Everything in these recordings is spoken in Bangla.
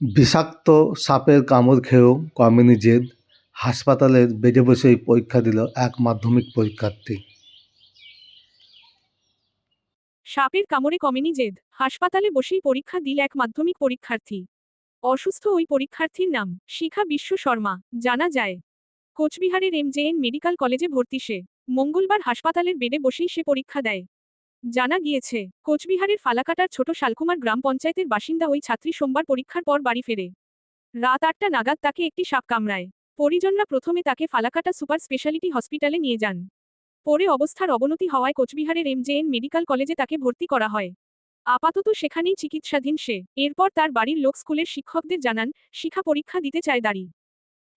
বিষাক্ত সাপের কামড় খেয়েও কমেনি জেদ হাসপাতালের বেডে বসেই পরীক্ষা দিল এক মাধ্যমিক পরীক্ষার্থী। সাপের কামড়ে কমেনি জেদ। হাসপাতালে বসেই পরীক্ষা দিল এক মাধ্যমিক পরীক্ষার্থী। অসুস্থ ওই পরীক্ষার্থীর নাম শিখা বিশ্ব শর্মা। জানা যায়, কোচবিহারের এমজেএন মেডিকেল কলেজে ভর্তি সে। মঙ্গলবার হাসপাতালের বেডে বসেই সে পরীক্ষা দেয়। জানা গিয়েছে, কোচবিহারের ফালাকাটার ছোট শালকুমার গ্রাম পঞ্চায়েতের বাসিন্দা ওই ছাত্রী সোমবার পরীক্ষার পর বাড়ি ফেরে। রাত আটটা নাগাদ তাকে একটি সাপ কামড়ায়। পরিজনরা প্রথমে তাকে ফালাকাটা সুপার স্পেশালিটি হসপিটালে নিয়ে যান। পরে অবস্থার অবনতি হওয়ায় কোচবিহারের এমজেএন মেডিকেল কলেজে তাকে ভর্তি করা হয়। আপাতত সেখানেই চিকিৎসাধীন সে। এরপর তার বাড়ির লোক স্কুলের শিক্ষকদের জানান শিখা পরীক্ষা দিতে চায় দাঁড়ি।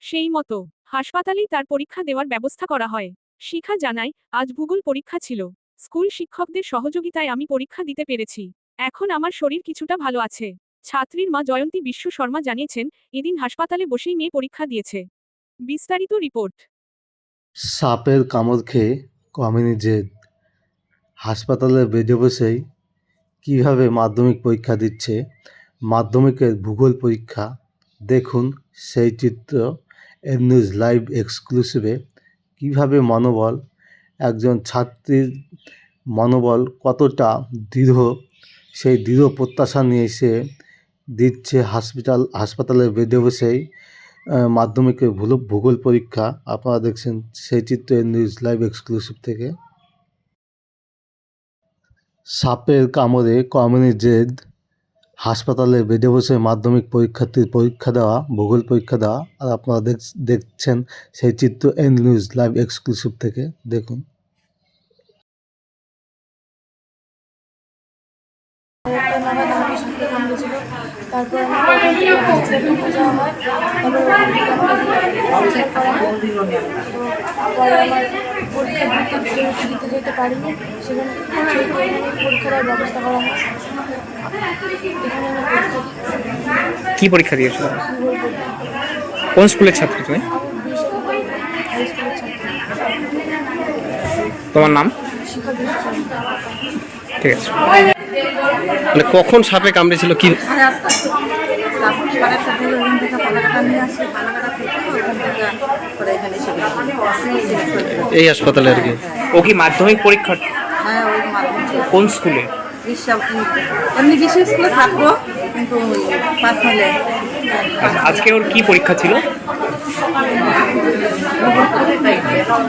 সেই মতো, হাসপাতালেই তার পরীক্ষা দেওয়ার ব্যবস্থা করা হয়। শিখা জানায়, আজ ভূগোল পরীক্ষা ছিল। স্কুল শিক্ষকদের সহযোগিতায় আমি পরীক্ষা দিতে পেরেছি। এখন আমার শরীর কিছুটা ভালো আছে। ছাত্রীর মা জয়ন্তী বিশ্ব শর্মা জানিয়েছেন, এদিন হাসপাতালে বসেই মেয়ে পরীক্ষা দিয়েছে। বিস্তারিত রিপোর্ট। সাপের কামড় খেয়ে কমেনি জেদ হাসপাতালের বেডে বসেই কীভাবে মাধ্যমিক পরীক্ষা দিচ্ছে, মাধ্যমিকের ভূগোল পরীক্ষা, দেখুন সেই চিত্র এন নিউজ লাইভ এক্সক্লুসিভে। কীভাবে মনোবল একজন ছাত্রীর মনোবল কতটা দৃঢ়, সেই দৃঢ় প্রত্যাশা নিয়ে সে দিচ্ছে হসপিটাল হাসপাতালের বেডে বসেই মাধ্যমিকের ভূল- ভূগোল পরীক্ষা। আপনারা দেখছেন সেই চিত্র নিউজ লাইভ এক্সক্লুসিভ থেকে। সাপের কামড়ে কমেনি জেদ হাসপাতালে বেডে বসে মাধ্যমিক পরীক্ষার্থীর পরীক্ষা দেওয়া, ভূগোল পরীক্ষা দেওয়া, আর আপনারা দেখ- দেখছেন সেই চিত্র এন নিউজ লাইভ এক্সক্লুসিভ থেকে। দেখুন। তারপর ওখান থেকে হসপিটালে নিয়ে যাওয়া হয় তারপর ওখান থেকে আমাকে চেক করা হয় তো পরে আমার পরীক্ষা দিতে যেতে পারিনি সেখানে সেহেতু এখানে পরীক্ষা ব্যবস্থা করা হয়। কি পরীক্ষা দিয়েছিল? কোন স্কুলের ছাত্র তুমি? তোমার নাম? ঠিক আছে। মানে কখন সাপে কামড়েছিল? কি। এই হাসপাতালে। আর কি। ও কি মাধ্যমিক পরীক্ষা? হ্যাঁ ওই মাধ্যমিক কোন স্কুলে? এমনি কিন্তু আচ্ছা, আজকে ওর কি পরীক্ষা ছিল?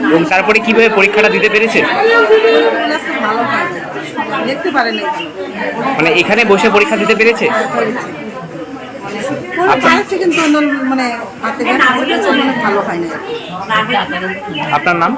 এবং তারপরে কীভাবে পরীক্ষাটা দিতে পেরেছে? ভালো হয় দেখতে পারে না মানে এখানে বসে পরীক্ষা দিতে পেরেছে? পারছে মানে আপনার নাম?